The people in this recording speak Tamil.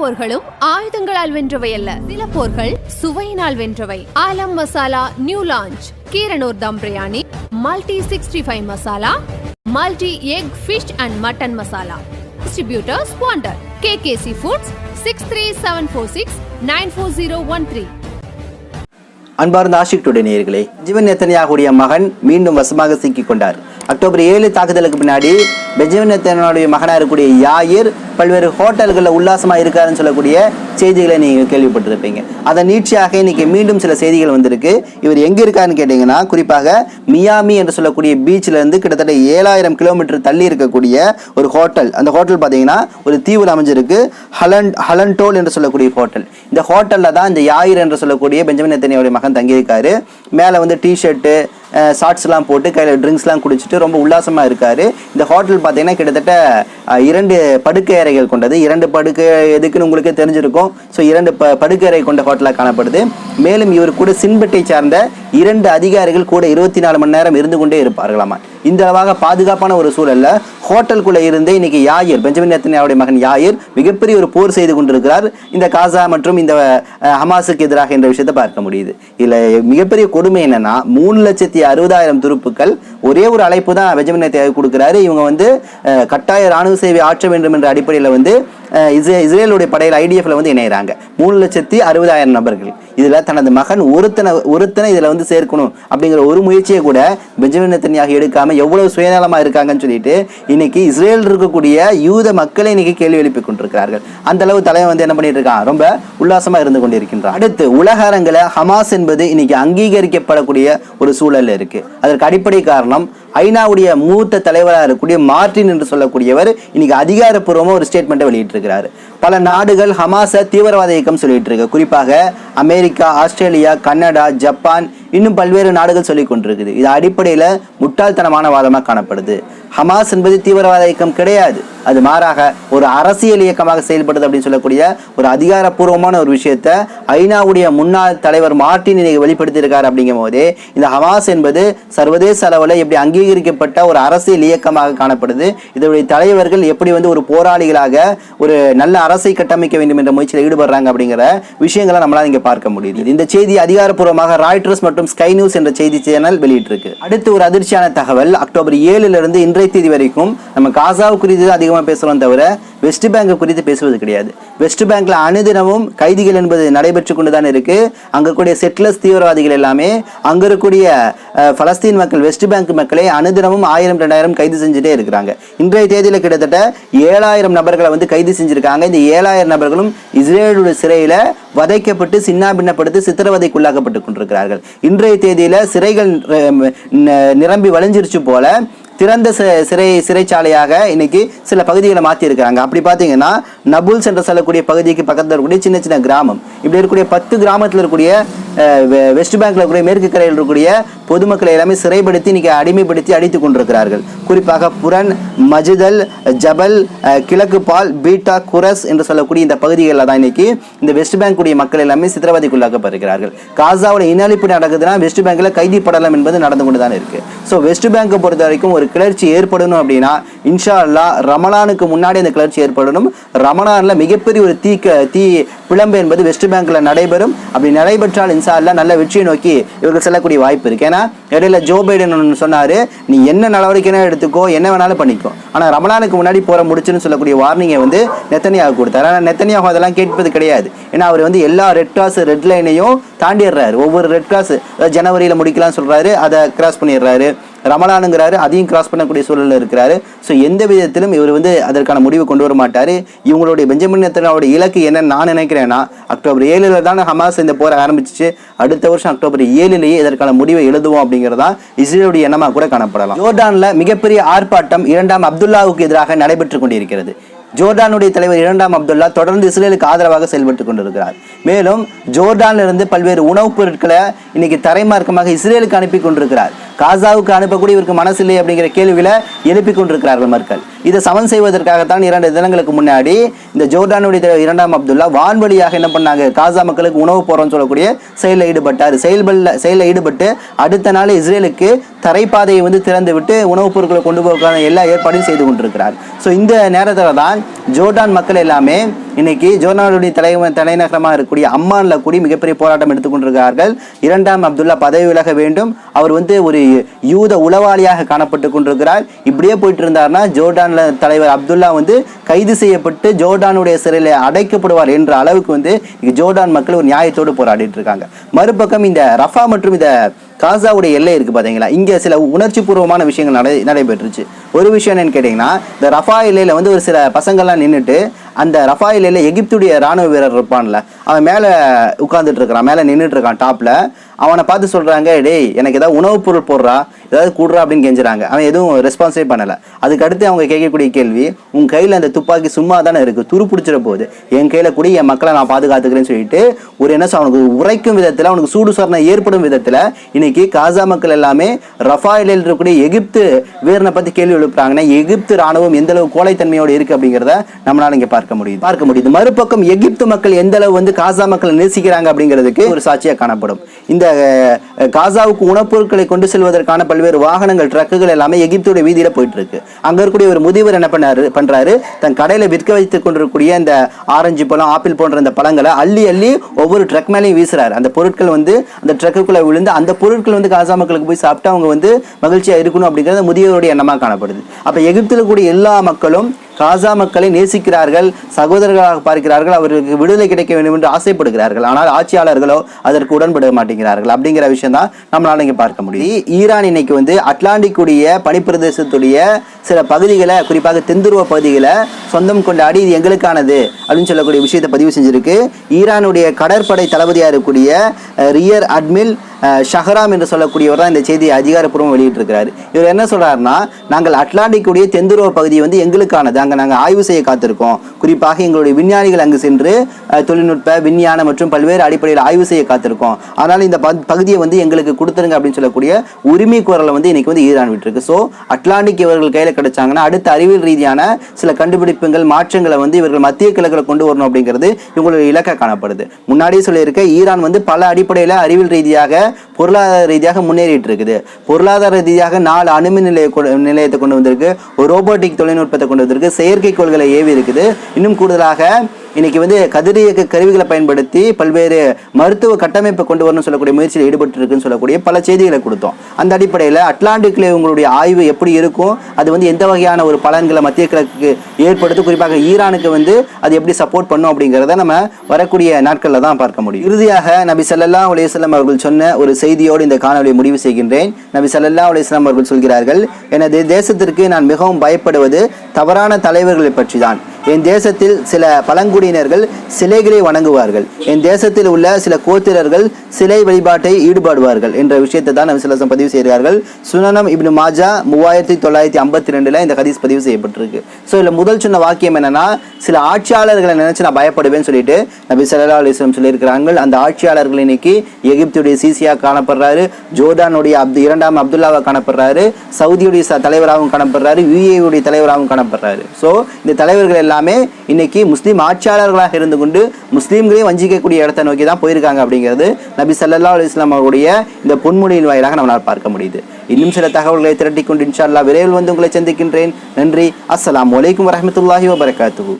போர்களும் ஆயுதங்களால் வென்றவை அல்ல சில போர்கள் சுவையினால் வென்றவை. Aalam masala new launch. Keeranur dum biryani multi sixty five masala multi egg fish and mutton masala. Distributors wanted. KKC foods six three seven four six nine four zero one three. அன்பார்ந்த ஆஷிக் டுடே நேயர்களே ஜீவன் நெத்தனியாகுடைய மகன் மீண்டும் வசமாக சிக்கிக் கொண்டார். அக்டோபர் ஏழு தாக்குதலுக்கு பின்னாடி பெஞ்சமின் நெத்தனியாவுடைய மகனாக இருக்கக்கூடிய யாயிர் பல்வேறு ஹோட்டல்களில் உல்லாசமாக இருக்காருன்னு சொல்லக்கூடிய செய்திகளை நீங்கள் கேள்விப்பட்டிருப்பீங்க. அதை நீட்சியாக இன்றைக்கி மீண்டும் சில செய்திகள் வந்திருக்கு. இவர் எங்கே இருக்காருன்னு கேட்டிங்கன்னா குறிப்பாக மியாமி என்று சொல்லக்கூடிய பீச்சிலேருந்து கிட்டத்தட்ட ஏழாயிரம் கிலோமீட்டர் தள்ளி இருக்கக்கூடிய ஒரு ஹோட்டல். அந்த ஹோட்டல் பார்த்தீங்கன்னா ஒரு தீவில் அமைஞ்சிருக்கு. ஹலன் ஹலன்டோல் என்று சொல்லக்கூடிய ஹோட்டல். இந்த ஹோட்டலில் தான் இந்த யாயிர் என்று சொல்லக்கூடிய பெஞ்சமின் நெத்தனியோடைய மகன் தங்கியிருக்காரு. மேலே வந்து டிஷர்ட்டு ஷார்ட்ஸ்லாம் போட்டு கையில் ட்ரிங்க்ஸ்லாம் குடிச்சிட்டு ரொம்ப உல்லாசமாக இருக்கார். இந்த ஹோட்டல் பார்த்தீங்கன்னா கிட்டத்தட்ட இரண்டு படுக்கை அறைகள் கொண்டது. இரண்டு படுக்கை எதுக்குன்னு உங்களுக்கே தெரிஞ்சிருக்கும். ஸோ இரண்டு ப படுக்கை அறை கொண்ட ஹோட்டலாக காணப்படுது. மேலும் இவர் கூட சின்பெட்டை சார்ந்த இரண்டு அதிகாரிகள் கூட இருபத்தி நாலு மணி நேரம் இருந்து கொண்டே இருப்பார்களாமா. இந்த அளவாக பாதுகாப்பான ஒரு சூழல்ல ஹோட்டலுக்குள்ள இருந்தே இன்னைக்கு யாயிர் பெஞ்சமின் நெத்தனியாவுடைய மகன் யாயிர் மிகப்பெரிய ஒரு போர் செய்து கொண்டிருக்கிறார். இந்த காசா மற்றும் இந்த ஹமாஸுக்கு எதிராக என்ற விஷயத்தை பார்க்க முடியுது. இதுல மிகப்பெரிய கொடுமை என்னன்னா மூணு லட்சத்தி அறுபதாயிரம் துருப்புக்கள் ஒரே ஒரு அழைப்பு தான் பெஞ்சமின் நெத்தனியாவுக்கு கொடுக்குறாரு. இவங்க வந்து கட்டாய ராணுவ சேவை ஆற்ற வேண்டும் என்ற அடிப்படையில் வந்து இஸ்ரே இஸ்ரேலுடைய படையில் ஐடிஎஃப்ல வந்து இணையறாங்க. மூணு லட்சத்தி அறுபதாயிரம் நபர்கள். இதில் தனது மகன் ஒருத்தனை ஒருத்தனை இதில் வந்து சேர்க்கணும் அப்படிங்கிற ஒரு முயற்சியை கூட பெஞ்சமின் நெத்தனியாக எடுக்காமல் எவ்வளவு சுயநலமாக இருக்காங்கன்னு சொல்லிட்டு இன்னைக்கு இஸ்ரேல் இருக்கக்கூடிய யூத மக்களை இன்னைக்கு கேள்வி எழுப்பி கொண்டிருக்கிறார்கள். அந்த அளவு தலைவன் வந்து என்ன பண்ணிட்டு இருக்கான்? ரொம்ப உல்லாசமாக இருந்து கொண்டிருக்கின்றான். அடுத்து உலக அரங்கில் ஹமாஸ் என்பது இன்னைக்கு அங்கீகரிக்கப்படக்கூடிய ஒரு சூழல் இருக்கு. அதற்கு அடிப்படை காரணம் ஐநாவுடைய மூத்த தலைவராக இருக்கக்கூடிய மார்டின் என்று சொல்லக்கூடியவர் இன்னைக்கு அதிகாரப்பூர்வமாக ஒரு ஸ்டேட்மெண்ட்டை வெளியிட்டிருக்கிறார். பல நாடுகள் ஹமாஸை தீவிரவாத இயக்கம் சொல்லிட்டு இருக்கு குறிப்பாக அமெரிக்கா ஆஸ்திரேலியா கனடா ஜப்பான் இன்னும் பல்வேறு நாடுகள் சொல்லி கொண்டிருக்குது. இது அடிப்படையில் முட்டாள்தனமான வாதமாக காணப்படுது. ஹமாஸ் என்பது தீவிரவாத இயக்கம் கிடையாது. அது மாறாக ஒரு அரசியல் இயக்கமாக செயல்படுது அப்படின்னு சொல்லக்கூடிய ஒரு அதிகாரப்பூர்வமான ஒரு விஷயத்தை ஐநாவுடைய முன்னாள் தலைவர் மார்டின் இன்னைக்கு வெளிப்படுத்தியிருக்காரு அப்படிங்கும் போதே இந்த ஹமாஸ் என்பது சர்வதேச அளவில் எப்படி அங்கீகரிக்கப்பட்ட ஒரு அரசியல் இயக்கமாக காணப்படுது. இதனுடைய தலைவர்கள் எப்படி வந்து ஒரு போராளிகளாக ஒரு நல்ல அரசை கட்டமைக்க வேண்டும் என்ற முயற்சியில் ஈடுபடுறாங்க அப்படிங்கிற விஷயங்களை நம்மளால் இங்கே பார்க்க முடியுது. இந்த செய்தி அதிகாரப்பூர்வமாக ராய்டர்ஸ் மற்றும் ஸ்கை நியூஸ் என்ற செய்தி சேனல் வெளியிட்டிருக்கு. அடுத்து ஒரு அதிர்ச்சியான தகவல் அக்டோபர் ஏழுல இருந்து இன்றைய தேதி வரைக்கும் நம்ம காசாவு அதிக அதிகமாக பேசுறோம் தவிர வெஸ்ட் பேங்க் குறித்து பேசுவது கிடையாது. வெஸ்ட் பேங்க்ல அனுதினமும் கைதிகள் என்பது நடைபெற்று கொண்டு தான் இருக்கு. அங்கே கூடிய செட்லஸ் தீவிரவாதிகள் எல்லாமே அங்க இருக்கக்கூடிய பலஸ்தீன் மக்கள் வெஸ்ட் பேங்க் மக்களை அனுதினமும் ஆயிரம் ரெண்டாயிரம் கைது செஞ்சுட்டே இருக்கிறாங்க. இன்றைய தேதியில் கிட்டத்தட்ட ஏழாயிரம் நபர்களை வந்து கைது செஞ்சிருக்காங்க. இந்த ஏழாயிரம் நபர்களும் இஸ்ரேலுடைய சிறையில் வதைக்கப்பட்டு சின்னாபின்னப்படுத்தி சித்திரவதைக்குள்ளாக்கப்பட்டு கொண்டிருக்கிறார்கள். இன்றைய தேதியில் சிறைகள் ந- நிரம்பி வழிஞ்சிருச்சு போல திறந்த சிறை சிறைச்சாலையாக இன்னைக்கு சில பகுதிகளை மாற்றியிருக்கிறாங்க அப்படி பார்த்தீங்கன்னா நபுல்ஸ் என்று சொல்லக்கூடிய பகுதிக்கு பக்கத்தில் இருக்கக்கூடிய சின்ன சின்ன கிராமம். இப்படி இருக்கக்கூடிய பத்து கிராமத்தில் இருக்கக்கூடிய வெஸ்ட் பேங்க்கில் இருக்கக்கூடிய மேற்கு கரையில் இருக்கக்கூடிய பொதுமக்களை எல்லாமே சிறைப்படுத்தி இன்றைக்கி அடிமைப்படுத்தி அடித்துக் கொண்டிருக்கிறார்கள். குறிப்பாக புரன் மஜிதல் ஜபல் கிழக்கு பால் பீட்டா குரஸ் என்று சொல்லக்கூடிய இந்த பகுதிகளில் தான் இன்றைக்கி இந்த வெஸ்ட் பேங்குடைய மக்கள் எல்லாமே சித்திரவதைக்குள்ளாக்கப்படுகிறார்கள் காசாவோட இனஅழிப்பு நடக்குதுன்னா வெஸ்ட் பேங்கில் கைதி படலம் என்பது நடந்து கொண்டு தான் இருக்குது ஸோ வெஸ்ட் பேங்கை பொறுத்த வரைக்கும் ஒரு கிளர்ச்சி ஏற்படணும் அப்படின்னா இன்ஷா அல்லாஹ் ரமலானுக்கு முன்னாடி அந்த கிளர்ச்சி ஏற்படணும். ரமலானில் மிகப்பெரிய ஒரு தீ தீ பிளம்பு என்பது வெஸ்ட் பேங்க்ல நடைபெறும். அப்படி நடைபெற்றால் இன்ஷா நல்ல வெற்றியை நோக்கி இவர்கள் செல்லக்கூடிய வாய்ப்பு இருக்கு. ஏன்னா இடையில ஜோ பைடன் ஒன்று சொன்னாரு நீ என்ன நடவடிக்கைனா எடுத்துக்கோ என்ன வேணாலும் பண்ணிக்கோ. ஆனா ரமலானுக்கு முன்னாடி போற முடிச்சுன்னு சொல்லக்கூடிய வார்னிங்கை வந்து நெத்தனியாக கொடுத்தாரு. ஆனால் நெத்தனியாக அதெல்லாம் கேட்பது கிடையாது. ஏன்னா அவர் வந்து எல்லா ரெட் கிராஸ் ரெட் லைனையும் தாண்டிடுறாரு. ஒவ்வொரு ரெட் கிராஸ் ஜனவரியில் முடிக்கலாம்னு சொல்றாரு. அதை கிராஸ் பண்ணிடுறாரு. ரமலானுங்கிறாரு அதையும் கிராஸ் பண்ணக்கூடிய சூழலில் இருக்கிறாரு. ஸோ எந்த விதத்திலும் இவர் வந்து அதற்கான முடிவு கொண்டு வர மாட்டார். இவங்களுடைய பெஞ்சமின் நெத்தனியாவோட இலக்கு என்னன்னு நான் நினைக்கிறேன்னா அக்டோபர் ஏழில் தான் ஹமாஸ் இந்த போரை ஆரம்பிச்சிச்சு. அடுத்த வருஷம் அக்டோபர் ஏழிலேயே இதற்கான முடிவை எழுதுவோம் அப்படிங்கிறதா இஸ்ரேலுடைய எண்ணமாக கூட காணப்படலாம். ஜோர்டானில் மிகப்பெரிய ஆர்ப்பாட்டம் இரண்டாம் அப்துல்லாவுக்கு எதிராக நடைபெற்று கொண்டிருக்கிறது. ஜோர்டானுடைய தலைவர் இரண்டாம் அப்துல்லா தொடர்ந்து இஸ்ரேலுக்கு ஆதரவாக செயல்பட்டு கொண்டிருக்கிறார். மேலும் ஜோர்டானிலிருந்து பல்வேறு உணவுப் பொருட்களை இன்னைக்கு தரைமார்க்கமாக இஸ்ரேலுக்கு அனுப்பி கொண்டிருக்கிறார். காசாவுக்கு அனுப்பக்கூடிய இவருக்கு மனசில்லை அப்படிங்கிற கேள்விகளை எழுப்பி கொண்டிருக்கிறார்கள் மக்கள். இதை சமன் செய்வதற்காகத்தான் இரண்டு தினங்களுக்கு முன்னாடி இந்த ஜோர்டானுடைய இரண்டாம் அப்துல்லா வான்வழியாக என்ன பண்ணாங்க? காசா மக்களுக்கு உணவு போகிறோம்னு சொல்லக்கூடிய செயலில் ஈடுபட்டார். செயல்பல்ல செயலில் ஈடுபட்டு அடுத்த நாள் இஸ்ரேலுக்கு தரைப்பாதையை வந்து திறந்து விட்டு உணவுப் பொருட்களை கொண்டு போவதற்கான எல்லா ஏற்பாடும் செய்து கொண்டிருக்கிறார். ஸோ இந்த நேரத்தில் தான் ஜோர்டான் மக்கள் எல்லாமே இன்னைக்கு ஜோர்டானுடைய தலை தலைநகரமாக இருக்கக்கூடிய அம்மானில் கூடி மிகப்பெரிய போராட்டம் எடுத்துக்கொண்டிருக்கிறார்கள் இரண்டாம் அப்துல்லா பதவி விலக வேண்டும். அவர் வந்து ஒரு யூத உளவாளியாக காணப்பட்டு கொண்டிருக்கிறார். இப்படியே போயிட்டு இருந்தார்னா ஜோர்டானில் தலைவர் அப்துல்லா வந்து கைது செய்யப்பட்டு ஜோர்டானுடைய சிறையில் அடைக்கப்படுவார் என்ற அளவுக்கு வந்து ஜோர்டான் மக்கள் ஒரு நியாயத்தோடு போராடிட்டு இருக்காங்க. மறுபக்கம் இந்த ரஃபா மற்றும் இந்த காசாவுடைய எல்லை இருக்கு பார்த்தீங்களா இங்க சில உணர்ச்சி பூர்வமான விஷயங்கள் நடை நடைபெற்றுச்சு. ஒரு விஷயம் என்னன்னு கேட்டிங்கன்னா இந்த ரஃபா எல்லையில் வந்து ஒரு சில பசங்கள்லாம் நின்றுட்டு அந்த ரஃபா எல்லையில் எகிப்துடைய ராணுவ வீரர் இருப்பான்ல அவன் மேல உட்கார்ந்துட்டு இருக்கிறான் மேல நின்றுட்டு இருக்கான் டாப்ல அவனை பார்த்து சொல்கிறாங்க டேய் எனக்கு ஏதாவது உணவுப் பொருள் போடுறா ஏதாவது கூடுறா அப்படின்னு கெஞ்சுறாங்க. அவன் எதுவும் ரெஸ்பான்ஸே பண்ணலை. அதுக்கு அடுத்து அவங்க கேட்கக்கூடிய கேள்வி உன் கையில் அந்த துப்பாக்கி சும்மா தானே இருக்குது துரு பிடிச்சிட போகுது. என் கையில் கூட என் மக்களை நான் பாதுகாத்துக்கிறேன்னு சொல்லிட்டு ஒரு என்ன அவனுக்கு உரைக்கும் விதத்தில் அவனுக்கு சூடு சரணம் ஏற்படும் விதத்தில் இன்னைக்கு காசா மக்கள் எல்லாமே ரஃபாயிலில் இருக்கக்கூடிய எகிப்து வீரனை பற்றி கேள்வி எழுப்புறாங்கன்னா எகிப்து ராணுவம் எந்த அளவு கோழைத்தன்மையோடு இருக்குது அப்படிங்கிறத நம்மளால் இங்கே பார்க்க முடியுது. பார்க்க முடியுது. மறுபக்கம் எகிப்து மக்கள் எந்த அளவு வந்து காசா மக்களை நேசிக்கிறாங்க அப்படிங்கிறதுக்கு ஒரு சாட்சியாக காணப்படும். இந்த காசாவுக்கு உணவுப் பொருட்களை கொண்டு செல்வதற்கான பல்வேறு வாகனங்கள் ட்ரக்குகள் எல்லாமே எகிப்துடைய வீதியில் போயிட்டு இருக்கு அங்கே இருக்கக்கூடிய ஒரு முதியவர் என்ன பண்ணாரு பண்றாரு தன் கடையில் விற்க வைத்துக் கொண்டிருக்கக்கூடிய இந்த ஆரஞ்சு பழம் ஆப்பிள் போன்ற இந்த பழங்களை அள்ளி அள்ளி ஒவ்வொரு ட்ரக் மேலேயும் வீசுறாரு. அந்த பொருட்கள் வந்து அந்த ட்ரக்குக்குள்ளே விழுந்து அந்த பொருட்கள் வந்து காசா மக்களுக்கு போய் சாப்பிட்டு அவங்க வந்து மகிழ்ச்சியாக இருக்கணும் அப்படிங்கிறது முதியவருடைய எண்ணமாக காணப்படுது. அப்போ எகிப்தில் கூடிய எல்லா மக்களும் காசா மக்களை நேசிக்கிறார்கள் சகோதரர்களாக பார்க்கிறார்கள் அவர்களுக்கு விடுதலை கிடைக்க வேண்டும் என்று ஆசைப்படுகிறார்கள். ஆனால் ஆட்சியாளர்களோ அதற்கு உடன்பட மாட்டேங்கிறார்கள். அப்படிங்கிற விஷயம் தான் நம்மளால இங்க பார்க்க முடியும். ஈரான் இன்னைக்கு வந்து அட்லாண்டிக் உடைய பனிப்பிரதேசத்துடைய சில பகுதிகளை குறிப்பாக தென்துருவ பகுதிகளை சொந்தம் கொண்டாடி இது எங்களுக்கானது அப்படின்னு சொல்லக்கூடிய விஷயத்தை பதிவு செஞ்சிருக்கு. ஈரானுடைய கடற்படை தளபதியா இருக்கக்கூடிய ரியர் அட்மில் ஷஹராம் என்று சொல்லக்கூடியவர் தான் இந்த செய்தியை அதிகாரப்பூர்வம் வெளியிட்டிருக்கிறாரு. இவர் என்ன சொல்கிறாருன்னா நாங்கள் அட்லாண்டிக்குடைய தென்துருவ பகுதி வந்து எங்களுக்கானது. அங்கே நாங்கள் ஆய்வு செய்ய காத்திருக்கோம். குறிப்பாக எங்களுடைய விஞ்ஞானிகள் அங்கு சென்று தொழில்நுட்ப விஞ்ஞான மற்றும் பல்வேறு அடிப்படையில் ஆய்வு செய்ய காத்திருக்கோம். அதனால் இந்த பகுதியை வந்து எங்களுக்கு கொடுத்துருங்க அப்படின்னு சொல்லக்கூடிய உரிமை குரலை வந்து இன்னைக்கு வந்து ஈரான் விட்டுருக்கு. ஸோ அட்லாண்டிக் இவர்கள் கையில் கிடைச்சாங்கன்னா அடுத்த அறிவியல் ரீதியான சில கண்டுபிடிப்புகள் மாற்றங்களை வந்து இவர்கள் மத்திய கிழக்கில் கொண்டு வரணும் அப்படிங்கிறது இவங்களுடைய இலக்கை காணப்படுது. முன்னாடியே சொல்லியிருக்க ஈரான் வந்து பல அடிப்படையில் அறிவியல் ரீதியாக பொருளாதார ரீதியாக முன்னேறிட்டு இருக்குது பொருளாதார ரீதியாக நாலு அணுமின் நிலைய நிலையத்தை கொண்டு வந்திருக்கு. ஒரு ரோபோட்டிக் தொழில்நுட்பத்தை கொண்டு வந்திருக்கு. செயற்கைக்கோள்களை ஏவி இருக்குது இன்னும் கூடுதலாக இன்னைக்கு வந்து கதிரியக்க கருவிகளை பயன்படுத்தி பல்வேறு மருத்துவ கட்டமைப்பை கொண்டு வரணும்னு சொல்லக்கூடிய முயற்சியில் ஈடுபட்டு இருக்குன்னு சொல்லக்கூடிய பல செய்திகளை கொடுத்தோம். அந்த அடிப்படையில் அட்லாண்டிக்கில் உங்களுடைய ஆய்வு எப்படி இருக்கும்? அது வந்து எந்த வகையான ஒரு பலன்களை மத்திய கிழக்கு ஏற்படுத்தும்? குறிப்பாக ஈரானுக்கு வந்து அது எப்படி சப்போர்ட் பண்ணும் அப்படிங்கிறத நம்ம வரக்கூடிய நாட்களில் தான் பார்க்க முடியும். இறுதியாக நபி சல்லா அலைஹி அவர்கள் சொன்ன ஒரு செய்தியோடு இந்த காணொலியை முடிவு செய்கின்றேன். நபி சல்லா அலைஹி அவர்கள் சொல்கிறார்கள் எனது தேசத்திற்கு நான் மிகவும் பயப்படுவது தவறான தலைவர்களை பற்றி தான் என் தேசத்தில் சில பழங்குடியினர்கள் சிலைகளை வணங்குவார்கள். என் தேசத்தில் உள்ள சில கோத்திரர்கள் சிலை வழிபாட்டை ஈடுபடுவார்கள் என்ற விஷயத்தை தான் நபி பதிவு செய்கிறார்கள். சுனனம் இப்னு மாஜா மூவாயிரத்தி தொள்ளாயிரத்தி ஐம்பத்தி ரெண்டில் இந்த ஹதீஸ் பதிவு செய்யப்பட்டிருக்கு. ஸோ இதில் முதல் சொன்ன வாக்கியம் என்னன்னா சில ஆட்சியாளர்களை நினைச்சு நான் பயப்படுவேன்னு சொல்லிட்டு நபி ஸல்லல்லாஹு அலைஹி சொல்லியிருக்கிறாங்க. அந்த ஆட்சியாளர்கள் இன்னைக்கு எகிப்துடைய சிசியா காணப்படுறாரு ஜோர்டானுடைய அப்து இரண்டாம் அப்துல்லாவாக காணப்படுறாரு சவுதியுடைய தலைவராகவும் காணப்படுறாரு யுஏயுடைய தலைவராகவும் காணப்படுறாரு. ஸோ இந்த தலைவர்கள் எல்லாமே இன்னைக்கு முஸ்லீம் ஆட்சியாளர்களாக இருந்து கொண்டு முஸ்லீம்களையும் வஞ்சிக்கக்கூடிய இடத்தை நோக்கி தான் போயிருக்காங்க அப்படிங்கிறது நபி சல்லா அலைஹி அவருடைய இந்த பொன்மொழியின் வாயிலாக நம்மளால் பார்க்க முடியுது. இன்னும் சில தகவல்களை திரட்டி கொண்டு இன்ஷா அல்லாஹ் விரைவில் வந்து உங்களை சந்திக்கின்றேன். நன்றி. அஸ்லாம் வலைக்கம் வரமத்துல்லாஹி வபரகாத்துஹு.